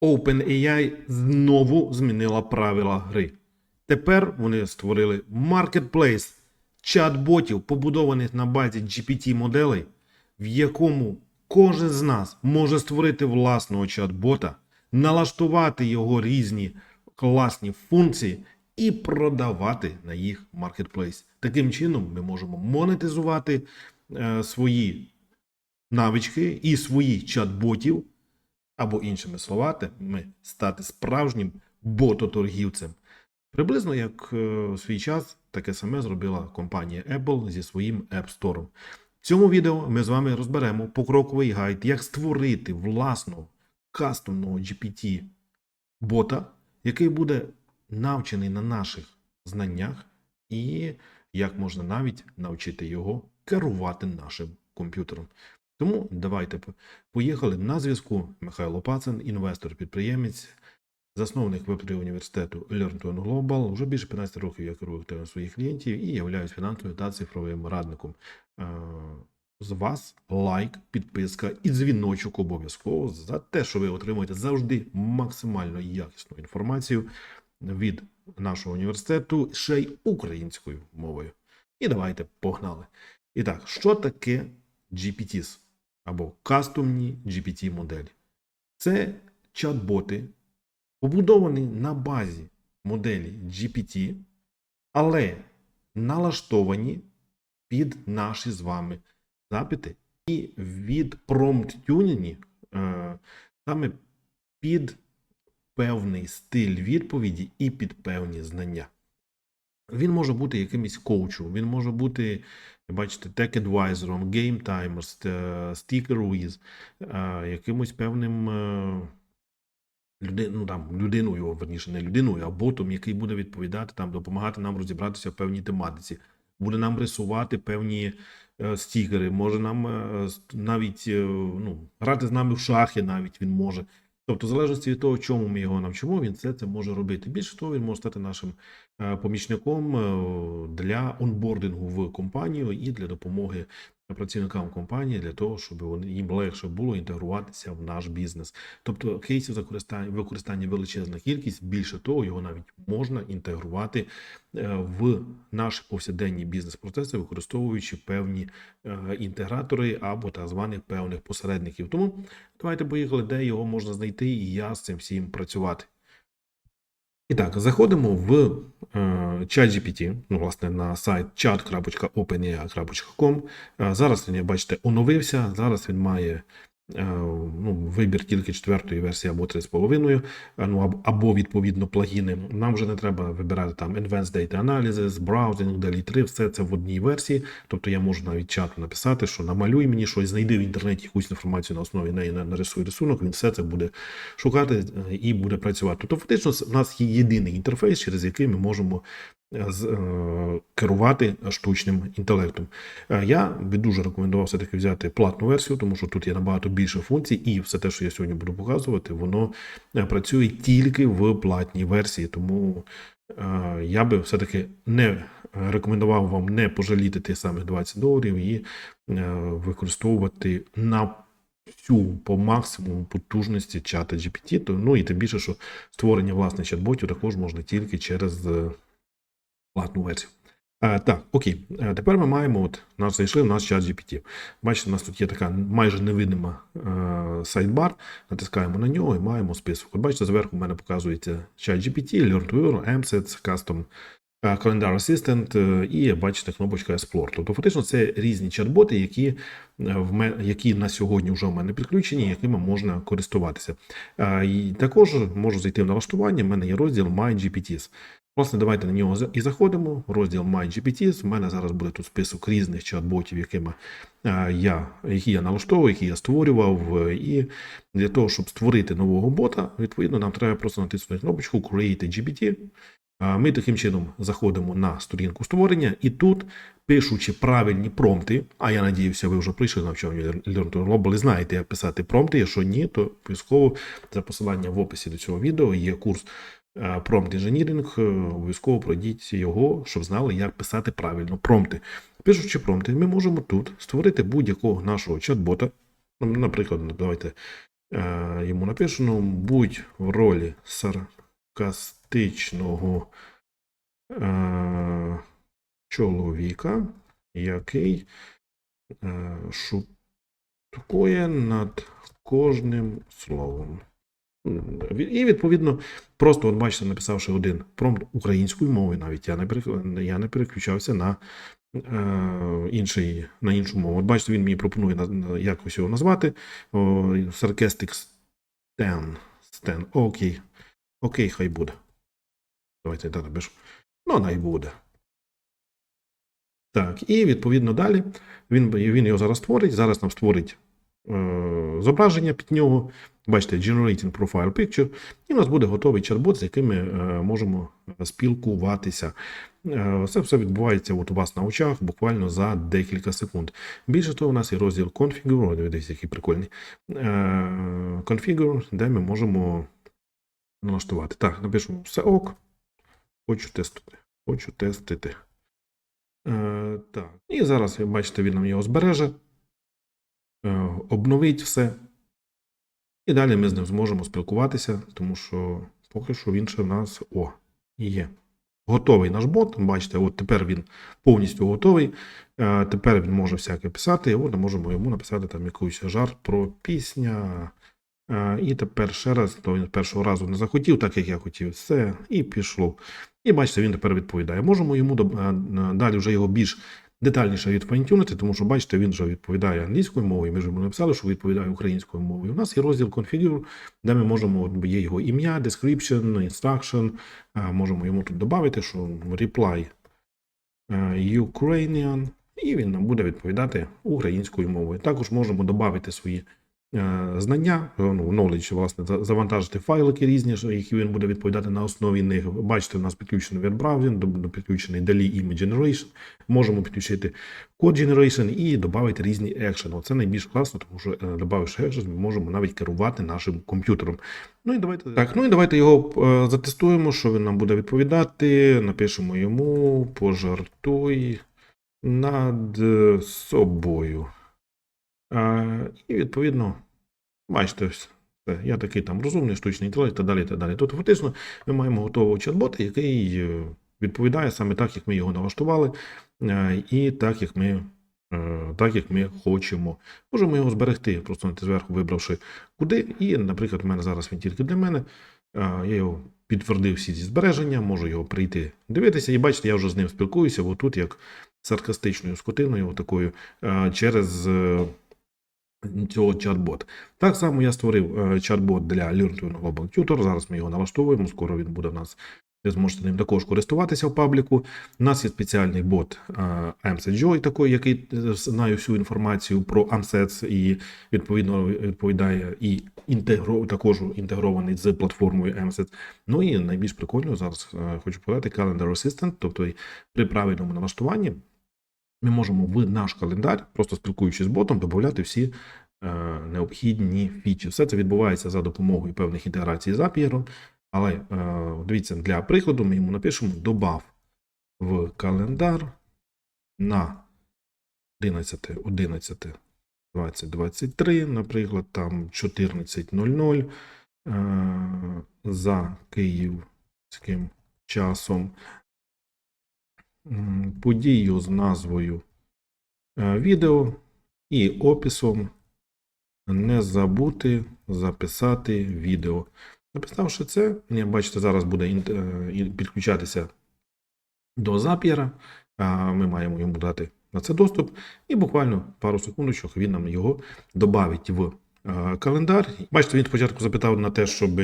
OpenAI знову змінила правила гри. Тепер вони створили маркетплейс чат-ботів, побудованих на базі GPT-моделей, в якому кожен з нас може створити власного чат-бота, налаштувати його різні класні функції і продавати на їх маркетплейс. Таким чином, ми можемо монетизувати е, свої навички і свої чат-ботів, або іншими словами, стати справжнім бототоргівцем. Приблизно як е, в свій час таке саме зробила компанія Apple зі своїм App Store. В цьому відео ми з вами розберемо покроковий гайд, як створити власного кастомного GPT бота, який буде навчений на наших знаннях, і як можна навіть навчити його керувати нашим комп'ютером. Тому давайте поїхали на зв'язку. Михайло Пацин, інвестор-підприємець, засновник Web3 університету Learn Global. Вже більше 15 років я керую активно своїх клієнтів і являюсь фінансовим та цифровим радником. Е, З вас лайк, підписка і дзвіночок обов'язково за те, що ви отримуєте завжди максимально якісну інформацію від нашого університету ще й українською мовою. І давайте погнали. І так, що таке GPTs або кастомні GPT-моделі? Це чат-боти, побудовані на базі моделі GPT, але налаштовані під наші з вами запити і від промпт-тюнені е, саме під певний стиль відповіді і під певні знання. Він може бути якимось коучем, він може бути, бачите, tech-адвайзером, game timers, е, sticker with, е, якимось певним е, ну, там, людиною, верніше, не людиною, а ботом, який буде відповідати, там, допомагати нам розібратися в певній тематиці, буде нам рисувати певні стікери, може нам навіть ну, грати з нами в шахи, навіть він може. Тобто, в залежності від того, чому ми його навчимо, він все це може робити. Більше того, він може стати нашим е, помічником е, для онбордингу в компанію і для допомоги працівникам компанії для того, щоб вони їм легше було інтегруватися в наш бізнес. Тобто кейсів використання, використання величезна кількість. Більше того, його навіть можна інтегрувати е, в наші повсякденні бізнес-процеси, використовуючи певні е, інтегратори або так званих певних посередників. Тому давайте поїхали, де його можна знайти, і я з цим всім працювати. І так, заходимо в ChatGPT, ну, власне, на сайт chat.openai.com. Е, Зараз він, бачите, оновився. Зараз він має е, ну, вибір тільки четвертої версії або 3,5, е, ну, або- відповідно плагіни. Нам вже не треба вибирати там Advanced Data Analysis, Browsing, DALI 3, все це в одній версії. Тобто я можу навіть чату написати, що намалюй мені щось, знайди в інтернеті якусь інформацію на основі неї на- нарисуй рисунок, він все це буде шукати е, і буде працювати. Тобто, фактично, в нас є єдиний інтерфейс, через який ми можемо е, е, керувати штучним інтелектом. Е, Я би дуже рекомендував все-таки взяти платну версію, тому що тут є набагато більше функцій, і все те, що я сьогодні буду показувати, воно е, працює тільки в платній версії. Тому е, я би все-таки не рекомендував вам не пожаліти тих самих 20 доларів і е, використовувати на всю по максимуму потужності чата GPT. Ну і тим більше, що створення власних чат-ботів також можна тільки через е, платну версію. Так, окей. Е, тепер ми маємо, от нас зайшли в наш чат GPT. Бачите, у нас тут є така майже невидима е, сайдбар. Натискаємо на нього і маємо список. От бачите, зверху в мене показується чат GPT, Learn to Earn, MSET, Custom Calendar Assistant е, і бачите кнопочка Explore. Тобто, фактично, це різні чат-боти, які, в які на сьогодні вже в мене підключені, якими можна користуватися. І також можу зайти в налаштування. в мене є розділ My GPTs. Власне, давайте на нього і заходимо. Розділ My GPTs. У мене зараз буде тут список різних чат-ботів, якими е, я, які я налаштовував, які я створював. І для того, щоб створити нового бота, відповідно, нам треба просто натиснути кнопочку Create GPT. Ми таким чином заходимо на сторінку створення, і тут, пишучи правильні промпти, а я надіюся, ви вже прийшли на навчання Global і знаєте, як писати промпти. Якщо ні, то обов'язково за посиланням в описі до цього відео є курс е, Engineering. Е, Обов'язково пройдіть його, щоб знали, як писати правильно промпти. Пишучи промпти, ми можемо тут створити будь-якого нашого чат-бота. Наприклад, давайте Е, йому написано: будь в ролі саркастичного чоловіка, який шуткує над кожним словом. І відповідно, просто от бачите, написавши один промпт українською мовою, навіть я не я не переключався на е, інший, на іншу мову. От бачите, він мені пропонує якось його назвати. О, Sarcastic Stan. Stan. Окей. Окей, хай буде. Давайте я напишу. Ну, най буде. Так, і відповідно далі він, він його зараз створить. Зараз нам створить зображення під нього. Бачите, Generating Profile Picture. І у нас буде готовий чат-бот, з яким ми е, можемо спілкуватися. Е, Це все відбувається от у вас на очах буквально за декілька секунд. Більше того, у нас є розділ Configure, дивіться, який прикольний. Е, Configure, де ми можемо налаштувати. Так, напишемо все ок. Хочу тестити. Хочу тестити. Е, так. І зараз, бачите, він нам його збереже, е, обновить все. І далі ми з ним зможемо спілкуватися, тому що поки що він ще в нас о, є. Готовий наш бот. Бачите, от тепер він повністю готовий. Е, тепер він може всяке писати. От ми можемо йому написати там якийсь жарт про пісня. Е, і тепер ще раз, то він першого разу не захотів, так як я хотів, все, і пішло. І бачите, він тепер відповідає. Можемо йому е, е, далі вже його більш детальніше відфайнтюнити, тому що бачите, він вже відповідає англійською мовою. Ми ж йому написали, що відповідає українською мовою. У нас є розділ Configure, де ми можемо, є його ім'я, description, instruction. Можемо йому тут додати, що reply е, Ukrainian, і він нам буде відповідати українською мовою. Також можемо додати свої знання, е, ну, knowledge, власне, завантажити файлики різні, які він буде відповідати на основі них. Бачите, у нас підключений WebBrowsing, до- до- підключений DALI Image Generation. Можемо підключити Code Generation і додати різні екшени. Це найбільш класно, тому що е, додавши екшен, ми можемо навіть керувати нашим комп'ютером. Ну і давайте так. Ну і давайте його е, затестуємо, що він нам буде відповідати. Напишемо йому пожартуй над е, собою. І відповідно, бачите, я такий там розумний, штучний інтелект і так далі. і так далі. Тобто, фактично, ми маємо готового чат-бота, який е, відповідає саме так, як ми його налаштували, е, і так, як ми. е, Так, як ми хочемо. Можемо його зберегти, просто зверху вибравши куди. І, наприклад, у мене зараз він тільки для мене. Я його підтвердив всі ці збереження, можу його прийти дивитися. І бачите, я вже з ним спілкуюся, отут як саркастичною скотиною, такою, через цього чат-бот. Так само я створив е, чат-бот для Learn to Global Tutor. Зараз ми його налаштовуємо. Скоро він буде в нас. Ви зможете ним також користуватися в пабліку. У нас є спеціальний бот е, AMSET такий, який е, знає всю інформацію про AMSET і відповідно відповідає і інтегро, також інтегрований з платформою AMSET. Ну і найбільш прикольно зараз хочу подати Calendar Assistant, тобто при правильному налаштуванні ми можемо в наш календар, просто спілкуючись з ботом, додати всі е, необхідні фічі. Все це відбувається за допомогою певних інтеграцій з API. Але е, дивіться, для прикладу ми йому напишемо добав в календар на 11, 11, 20, 23, наприклад, там 14.00 е, за київським часом. Подію з назвою е, відео і описом не забути записати відео. Написавши це, бачите, зараз буде е, підключатися до Zapier. А Ми маємо йому дати на це доступ, і буквально пару секундочок він нам його додавить в е, календар. Бачите, він спочатку запитав на те, щоб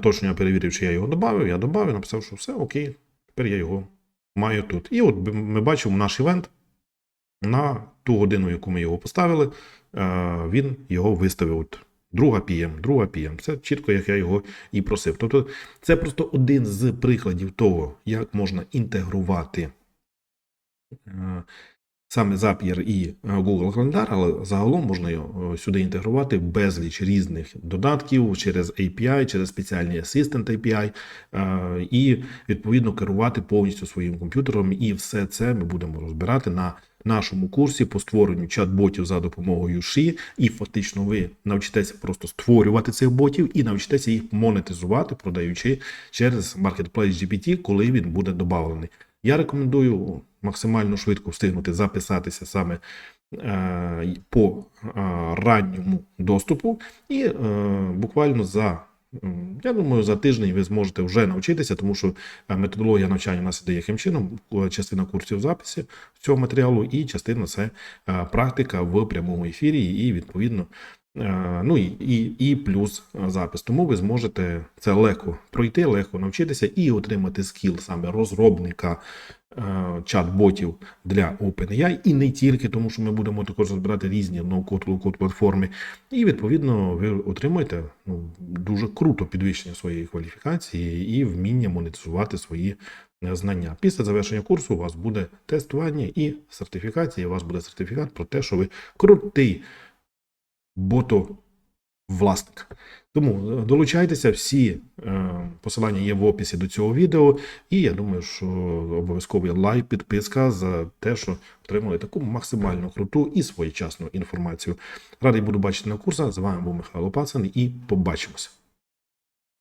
точно я перевірив, чи я його додав. Я додав, написав, що все окей, тепер я його маю тут. І от ми бачимо наш івент на ту годину, яку ми його поставили, е, він його виставив. От друга PM, друга PM. Це чітко, як я його і просив. Тобто, це просто один з прикладів того, як можна інтегрувати е, саме Zapier і е, Google Календар, але загалом можна е, сюди інтегрувати безліч різних додатків через API, через спеціальний Assistant API, е, і відповідно керувати повністю своїм комп'ютером. І все це ми будемо розбирати на нашому курсі по створенню чат-ботів за допомогою ШІ, і фактично ви навчитеся просто створювати цих ботів і навчитеся їх монетизувати, продаючи через Marketplace GPT, коли він буде додавлений. Я рекомендую максимально швидко встигнути записатися саме е, по е, ранньому доступу, і е, буквально за. Я думаю, за тиждень ви зможете вже навчитися, тому що методологія навчання у нас іде яким чином. Частина курсів записі цього матеріалу, і частина це практика в прямому ефірі, і відповідно. Ну і, і, і плюс запис. Тому ви зможете це легко пройти, легко навчитися і отримати скіл саме розробника чат-ботів для OpenAI, і не тільки, тому що ми будемо також розбирати різні ноу-код, лоу-код платформи. І відповідно ви отримаєте ну, дуже круто підвищення своєї кваліфікації і вміння монетизувати свої е, знання. Після завершення курсу у вас буде тестування і сертифікація. У вас буде сертифікат про те, що ви крутий бото власник. Тому е, долучайтеся, всі е, посилання є в описі до цього відео, і я думаю, що обов'язково лайк, підписка за те, що отримали таку максимально круту і своєчасну інформацію. Радий буду бачити на курсах. З вами був Михайло Пацан і побачимося.